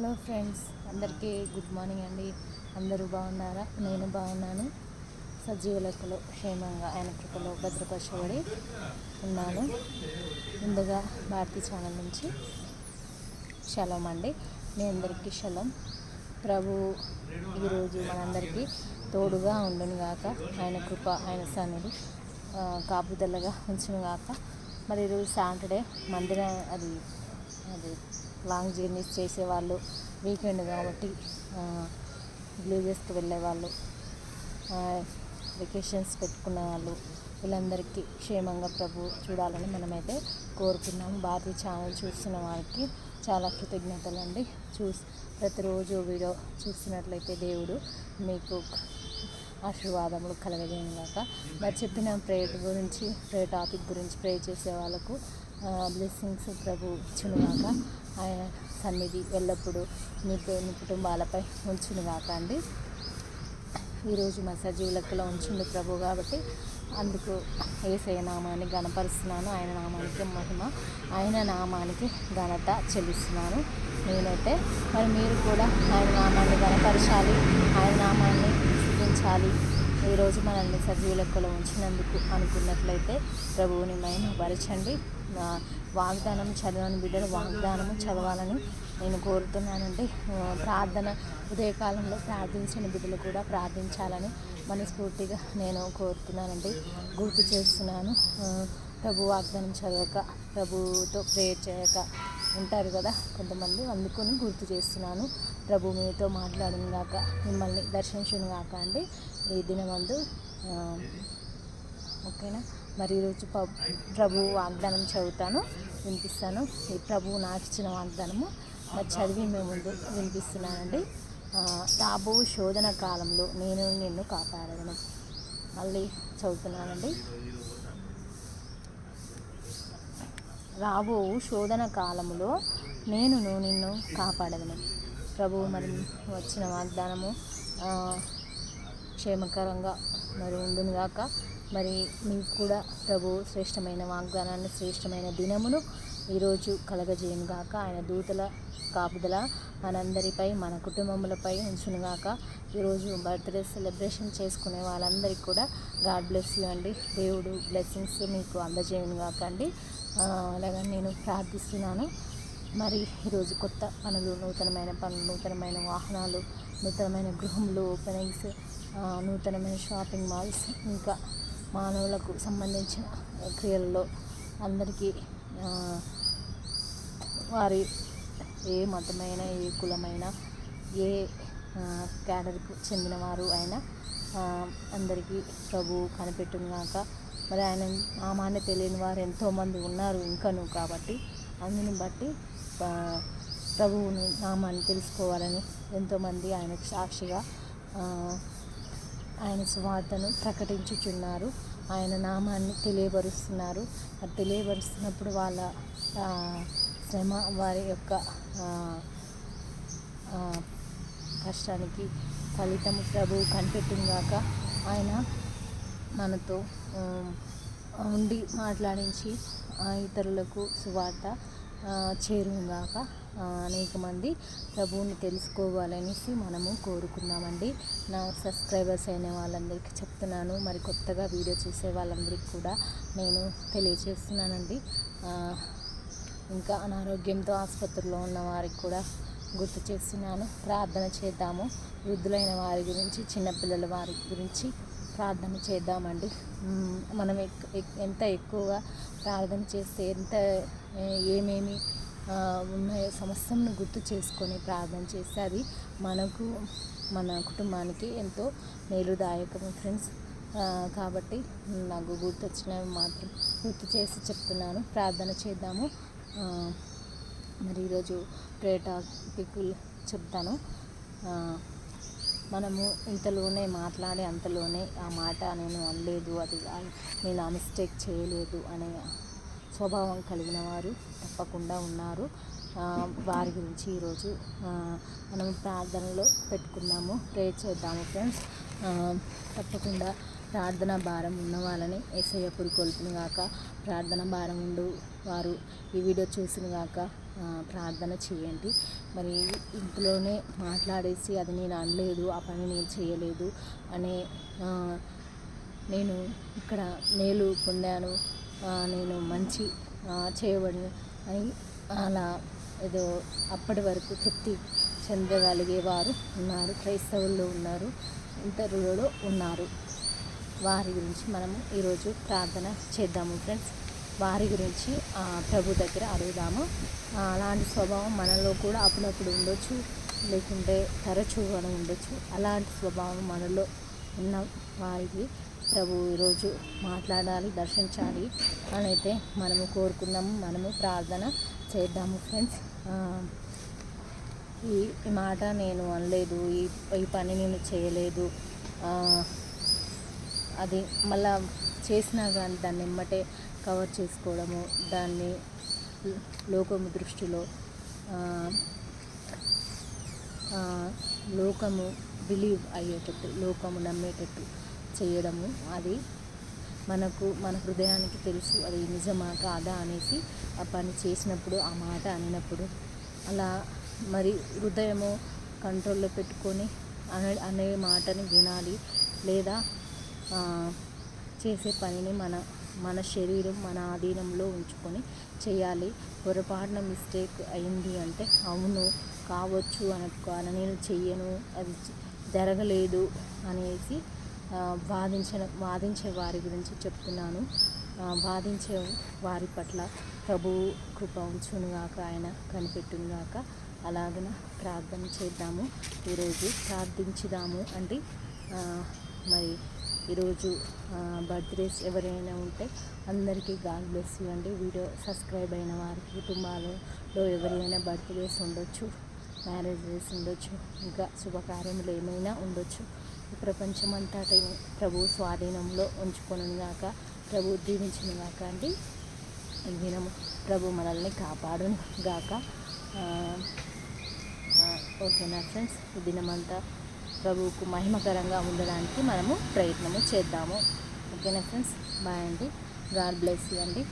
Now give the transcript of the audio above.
Hello friends అందరికీ good morning అండి. అందరూ బాగున్నారా? నేను బాగున్నాను. సజీవ లెక్కలో క్షేమంగా ఆయన కృపలో భద్రపరచబడి ఉన్నాను. ముందుగా భారతీ ఛానల్ నుంచి శలం అండి. మీ అందరికీ శలం. ప్రభు ఈరోజు మనందరికీ తోడుగా ఉండును గాక. ఆయన కృప ఆయన సన్నిధి కాపుదలగా ఉంచును గాక. మరి ఈరోజు సాటర్డే మందిర అది లాంగ్ జర్నీస్ చేసేవాళ్ళు వీకెండ్ కాబట్టి విలేజెస్కి వెళ్ళేవాళ్ళు వెకేషన్స్ పెట్టుకున్న వాళ్ళు వీళ్ళందరికీ క్షేమంగా ప్రభు చూడాలని మనమైతే కోరుకున్నాము భారతీయ ఛానల్ చూస్తున్న వారికి చాలా కృతజ్ఞతలు అండి చూసి ప్రతిరోజు వీడియో చూస్తున్నట్లయితే దేవుడు మీకు ఆశీర్వాదములు కలగజేయను కాక మరి చెప్పిన ప్రేయర్ గురించి ప్రే టాపిక్ గురించి ప్రే చేసే వాళ్ళకు బ్లెస్సింగ్స్ ప్రభు ఇచ్చునుగాక ఆయన సన్నిధి ఎల్లప్పుడూ మీ పే- మీ కుటుంబాలపై ఉంచునుగాక అండి. ఈరోజు మా సజీవులకులో ఉంచుండు ప్రభు కాబట్టి అందుకు ఏసయ నామాన్ని గణపరుస్తున్నాను ఆయన నామానికి మహిమ ఆయన నామానికి ఘనత చెల్లిస్తున్నాను. నేనైతే మరి మీరు కూడా ఆయన నామాన్ని గణపరచాలి ఆయన నామాన్ని స్థుతించాలి ఈరోజు మనల్ని సజీవ లెక్కలో ఉంచినందుకు అనుకున్నట్లయితే ప్రభువుని మహిమపరచండి వరచండి వాగ్దానం చదవని బిడ్డలు వాగ్దానము చదవాలని నేను కోరుతున్నానండి. ప్రార్థన ఉదయకాలంలో ప్రార్థించిన బిడ్డలు కూడా ప్రార్థించాలని మనస్ఫూర్తిగా నేను కోరుతున్నానండి. గుర్తు చేస్తున్నాను ప్రభు వాగ్దానం చదవక ప్రభుతో ప్రేయర్ చేయక ఉంటారు కదా కొంతమంది. అందుకొని గుర్తు చేస్తున్నాను. ప్రభు మీతో మాట్లాడిన గాక మిమ్మల్ని దర్శించును గాక అండి. ఈ దినమందు ఓకేనా? మరి ఈరోజు ప- ప్రభు వాగ్దానం చదువుతాను వినిపిస్తాను. ఈ ప్రభువు నాకు ఇచ్చిన వాగ్దానము మరి చదివి మేము ముందు వినిపిస్తున్నానండి. రాబో శోధన కాలంలో నేను నిన్ను కాపాడగను మళ్ళీ చదువుతున్నానండి. రాబో శోధన కాలంలో నేను నిన్ను కాపాడగను ప్రభువు మరి వచ్చిన వాగ్దానము క్షేమకరంగా మరి ఉండును గాక. మరి మీకు కూడా ప్రభు శ్రేష్టమైన వాగ్దానాన్ని శ్రేష్టమైన దినమును ఈరోజు కలగజేయను గాక. ఆయన దూతల కాపుదల మనందరిపై మన కుటుంబములపై ఉంచును గాక. ఈరోజు బర్త్డే సెలబ్రేషన్ చేసుకునే వాళ్ళందరికీ కూడా గాడ్ బ్లెస్ యూ అండి. దేవుడు బ్లెస్సింగ్స్ మీకు అందజేయను గాక అండి. అలాగని నేను ప్రార్థిస్తున్నాను. మరి ఈరోజు కొత్త పనులు నూతనమైన పనులు నూతనమైన వాహనాలు నూతనమైన గృహంలో ఓపెనింగ్స్ నూతనమైన షాపింగ్ మాల్స్ ఇంకా మానవులకు సంబంధించిన క్రియలలో అందరికీ వారి ఏ మతమైన ఏ కులమైన ఏ క్యాడర్కు చెందినవారు అయినా అందరికీ ప్రభు కనిపెట్టుగాక మరి ఆయన నామాన్ని తెలియని వారు ఎంతోమంది ఉన్నారు ఇంకను కాబట్టి అందుని బట్టి ప్రభువుని నామాన్ని తెలుసుకోవాలని ఎంతోమంది ఆయనకు సాక్షిగా ఆయన సువార్తను ప్రకటించుచున్నారు. ఆయన నామాన్ని తెలియబరుస్తున్నారు అది తెలియబరుస్తున్నప్పుడు వాళ్ళ శ్రమ వారి యొక్క కష్టానికి ఫలితం ప్రభువు కనిపెట్టిందాక ఆయన మనతో ఉండి మాట్లాడించి ఆ, ఇతరులకు సువార్త చేరుగాక అనేక మంది ప్రభువుని తెలుసుకోవాలనేసి మనము కోరుకున్నామండి. నా సబ్స్క్రైబర్స్ అయిన వాళ్ళందరికీ చెప్తున్నాను. మరి కొత్తగా వీడియో చూసే వాళ్ళందరికీ కూడా నేను తెలియజేస్తున్నానండి ఇంకా అనారోగ్యంతో ఆసుపత్రిలో ఉన్న వారికి కూడా గుర్తు చేస్తున్నాను. ప్రార్థన చేద్దాము. వృద్ధులైన వారి గురించి చిన్నపిల్లల వారి గురించి ప్రార్థన చేద్దామండి. మనం ఎక్- ఎక్- ఎంత ఎక్కువగా ప్రార్థన చేస్తే ఎంత ఏమేమి ఉన్నాయో సమస్యను గుర్తు చేసుకొని ప్రార్థన చేస్తే అది మనకు మన కుటుంబానికి ఎంతో మేలుదాయకము ఫ్రెండ్స్. కాబట్టి నాకు గుర్తొచ్చినవి మాత్రం గుర్తు చేసి చెప్తున్నాను. ప్రార్థన చేద్దాము. మరి ఈరోజు ప్రే టాపిక్ చెప్తాను. మనము ఇంతలోనే మాట్లాడే అంతలోనే ఆ మాట నేను అనలేదు అది నేను ఆ మిస్టేక్ చేయలేదు అనే స్వభావం కలిగిన వారు తప్పకుండా ఉన్నారు. వారి గురించి ఈరోజు మనం ప్రార్థనలో పెట్టుకుందాము ప్రే చేద్దాము ఫ్రెండ్స్ తప్పకుండా ప్రార్థన భారం ఉన్న వాళ్ళని అప్పుడు పురికొల్పును గాక ప్రార్థన భారం ఉండు వారు ఈ వీడియో చూసిన గాక ప్రార్థన చేయండి. మరి ఇంట్లోనే మాట్లాడేసి అది నేను అనలేదు ఆ పని నేను చేయలేదు అనే నేను ఇక్కడ మేలు పొందాను నేను మంచి చేయబడి అని అలా ఏదో అప్పటి వరకు తృప్తి చెందగలిగేవారు ఉన్నారు క్రైస్తవుల్లో ఉన్నారు ఇతరులలో ఉన్నారు. వారి గురించి మనము ఈరోజు ప్రార్థన చేద్దాము ఫ్రెండ్స్. వారి గురించి ప్రభు దగ్గర అడుగుదాము. అలాంటి స్వభావం మనలో కూడా అప్పుడప్పుడు ఉండొచ్చు లేకుంటే తరచుగా ఉండొచ్చు. అలాంటి స్వభావం మనలో ఉన్న వారికి ప్రభు ఈరోజు మాట్లాడాలి దర్శించాలి అని అయితే మనము కోరుకున్నాము మనము ప్రార్థన చేద్దాము ఫ్రెండ్స్. ఈ మాట నేను అనలేదు ఈ ఈ పని నేను చేయలేదు. అది మళ్ళా చేసినా కానీ దాన్ని ఎమ్మటే కవర్ చేసుకోవడము దాన్ని లోకము దృష్టిలో లోకము బిలీవ్ అయ్యేటట్టు లోకము నమ్మేటట్టు చేయడము. అది మనకు మన హృదయానికి తెలుసు అది నిజమా కాదా అనేసి ఆ పని చేసినప్పుడు ఆ మాట అనినప్పుడు. అలా మరి హృదయము కంట్రోల్లో పెట్టుకొని అనే అనే మాటని వినాలి లేదా చేసే పనిని మన మన శరీరం మన ఆధీనంలో ఉంచుకొని చేయాలి. పొరపాటున మిస్టేక్ అయింది అంటే అవును కావచ్చు అనుకోవాలి నేను చెయ్యను అది జరగలేదు అనేసి వాదించిన వాదించే వారి గురించి చెప్తున్నాను. బాధించే వాదించే వారి పట్ల ప్రభు కృప ఉంచునుగాక ఆయన కనిపెట్టునుగాక అలాగన ప్రార్థన చేద్దాము. ఈరోజు ప్రార్థించుదాము అంటే మరి ఈరోజు బర్త్డేస్ ఎవరైనా ఉంటే అందరికీ గాడ్ బ్లెస్ ఇవ్వండి వీడియో సబ్స్క్రైబ్ అయిన వారికి కుటుంబాలలో ఎవరైనా బర్త్డేస్ ఉండొచ్చు మ్యారేజెస్ ఉండొచ్చు ఇంకా శుభకార్యములు ఏమైనా ఉండొచ్చు ప్రపంచం అంతా ప్రభు స్వాధీనంలో ఉంచుకొని కాక ప్రభు దీవించిన అండి. ఈ దినము ప్రభు మనల్ని కాపాడును గాక ఓకేనా ఫ్రెండ్స్? ఈ దినమంతా ప్రభువుకు మహిమకరంగా ఉండడానికి మనము ప్రయత్నము చేద్దాము. ఓకేనా ఫ్రెండ్స్? బాయ్ అండి. గాడ్ బ్లెస్ యూ అండి.